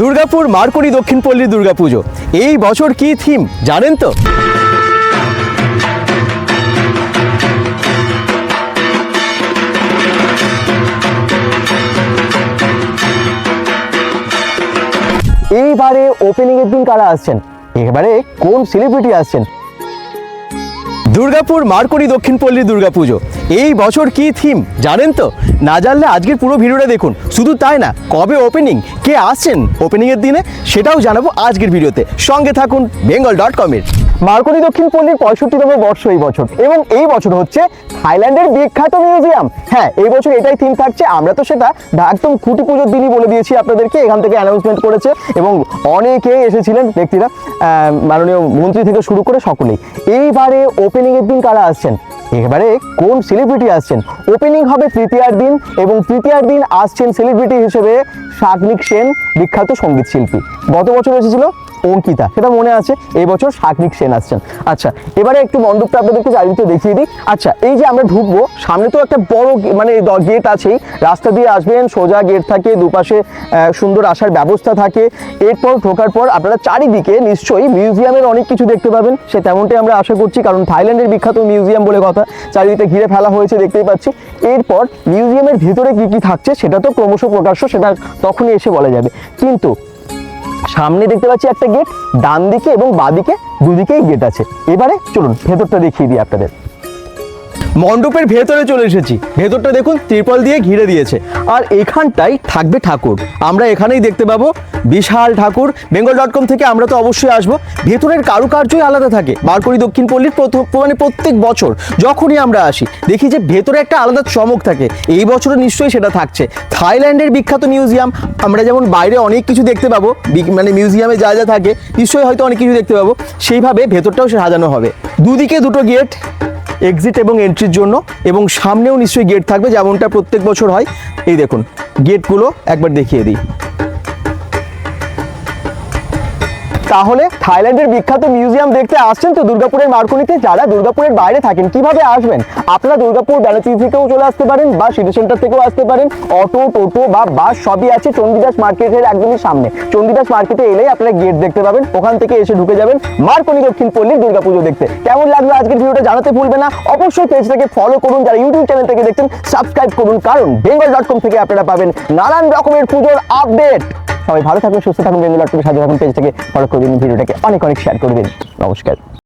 দুর্গাপুর মারকুড়ি দক্ষিণপল্লী দুর্গাপুজো। এই বছর কি থিম জানেন তো? এইবারে ওপেনিং এর দিন কারা আসছেন? এবারে কোন সেলিব্রিটি আসছেন? দুর্গাপুর মারকুড়ি দক্ষিণপল্লী দুর্গাপুজো। এই বছর কি থিম জানেন তো? না জানলে আজকের পুরো ভিডিওটা দেখুন। শুধু তাই না, কবে ওপেনিং কে আসছেন ওপেনিংয়ের দিনে? সেটাও জানাব আজকের ভিডিওতে। সঙ্গে থাকুন বেঙ্গল ডট কমের মারকুড়ি দক্ষিণপল্লীর পঁয়ষট্টিতম বর্ষ এই বছর। এবং এই বছর হচ্ছে থাইল্যান্ডের বিখ্যাত মিউজিয়াম। হ্যাঁ এই বছর এটাই থিম থাকছে, আমরা তো সেটা একদম খুঁটি পুজোর দিনই বলে দিয়েছি আপনাদেরকে, এখান থেকে অ্যানাউন্সমেন্ট করেছে, এবং অনেকেই এসেছিলেন, ব্যক্তিরা মাননীয় মন্ত্রী থেকে শুরু করে সকলেই। এইবারে ওপেনিং এর দিন কারা আসছেন? এবারে কোন সেলিব্রিটি আসছেন? ওপেনিং হবে তৃতীয়ার দিন, এবং তৃতীয়ার দিন আসছেন সেলিব্রিটি হিসেবে শাকনিক সেন, বিখ্যাত সংগীত শিল্পী। গত বছর এসেছিল অঙ্কিতা, সেটা মনে আছে? এই বছর শাকনিক সেন আসছেন। আচ্ছা এবারে একটু মণ্ডপটা আপনাদেরকে চারিদিকে দেখিয়ে দিই। আচ্ছা এই যে আমরা ঢুকবো, সামনে তো একটা বড় মানে গেট আছেই। রাস্তা দিয়ে আসবেন, সোজা গেট থাকে, দুপাশে সুন্দর আসার ব্যবস্থা থাকে। এরপর ঢোকার পর আপনারা চারিদিকে নিশ্চয়ই মিউজিয়ামের অনেক কিছু দেখতে পাবেন। সে তেমনটাই আমরা আশা করছি, কারণ থাইল্যান্ডের বিখ্যাত মিউজিয়াম বলে কথা, চারিদিকে ঘিরে ফেলা হয়েছে, দেখতেই পাচ্ছি। এরপর মিউজিয়ামের ভিতরে কি কি থাকছে, সেটা তো ক্রমশ প্রকাশ্য, সেটা তখনই এসে বলা যাবে। কিন্তু সামনে দেখতে পাচ্ছি একটা গেট ডান দিকে এবং বাদিকে দুদিকেই গেট আছে। এবারে চলুন, ভেতরটা দেখিয়ে দিই আপনাদের। মণ্ডপের ভেতরে চলে এসেছি। ভেতরটা দেখুন, ত্রিপল দিয়ে ঘিরে দিয়েছে। আর এখানটাই থাকবে ঠাকুর। আমরা এখানেই দেখতে পাবো বিশাল ঠাকুর। বেঙ্গল ডট কম থেকে আমরা তো অবশ্যই আসব। ভেতরের কারুকার্যই আলাদা থাকে। বারকুড়ি দক্ষিণ পল্লীর প্রথম মানে প্রত্যেক বছর যখনই আমরা আসি, দেখি যে ভেতরে একটা আলাদা চমক থাকে। এই বছরও নিশ্চয়ই সেটা থাকছে। থাইল্যান্ডের বিখ্যাত মিউজিয়াম। আমরা যেমন বাইরে অনেক কিছু দেখতে পাবো মানে মিউজিয়ামে যা যা থাকে, নিশ্চয়ই হয়তো অনেক কিছু দেখতে পাবো। সেইভাবে ভেতরটাও সাজানো হবে। দুদিকে দুটো গেট। এক্সিট এবং এন্ট্রির জন্য, এবং সামনেও নিশ্চয়ই গেট থাকবে, যেমনটা প্রত্যেক বছর হয়। এই দেখুন গেটগুলো একবার দেখিয়ে দিই। তাহলে থাইল্যান্ডের বিখ্যাত মিউজিয়াম দেখতে আসছেন তো দুর্গাপুরের মার্কনিতে যারা দুর্গাপুরের বাইরে থাকেন, কীভাবে আসবেন? আপনারা দুর্গাপুর ব্যানার্জি থেকেও চলে আসতে পারেন বা সিটি সেন্টার থেকেও আসতে পারেন। অটো, টোটো বা বাস সবই আছে চণ্ডীদাস মার্কেটের একদমই সামনে। চণ্ডীদাস মার্কেটে এলেই আপনারা গেট দেখতে পাবেন। ওখান থেকে এসে ঢুকে যাবেন মার্কনি দক্ষিণ পল্লীর দুর্গাপুজো দেখতে। কেমন লাগল আজকের ভিডিওটা জানাতে ভুলবে না। অবশ্যই পেজটাকে ফলো করুন। যারা ইউটিউব চ্যানেল থেকে দেখছেন সাবস্ক্রাইব করুন। কারণ বেঙ্গল ডট কম থেকে আপনারা পাবেন নানান রকমের পুজোর আপডেট সবাই ভালো থাকবেন, সুস্থ থাকুন বেঙ্গুলার কমের থাকুন পেজ থেকে ফলো করে দিন, ভিডিওটাকে অনেক অনেক শেয়ার করে দিন। নমস্কার।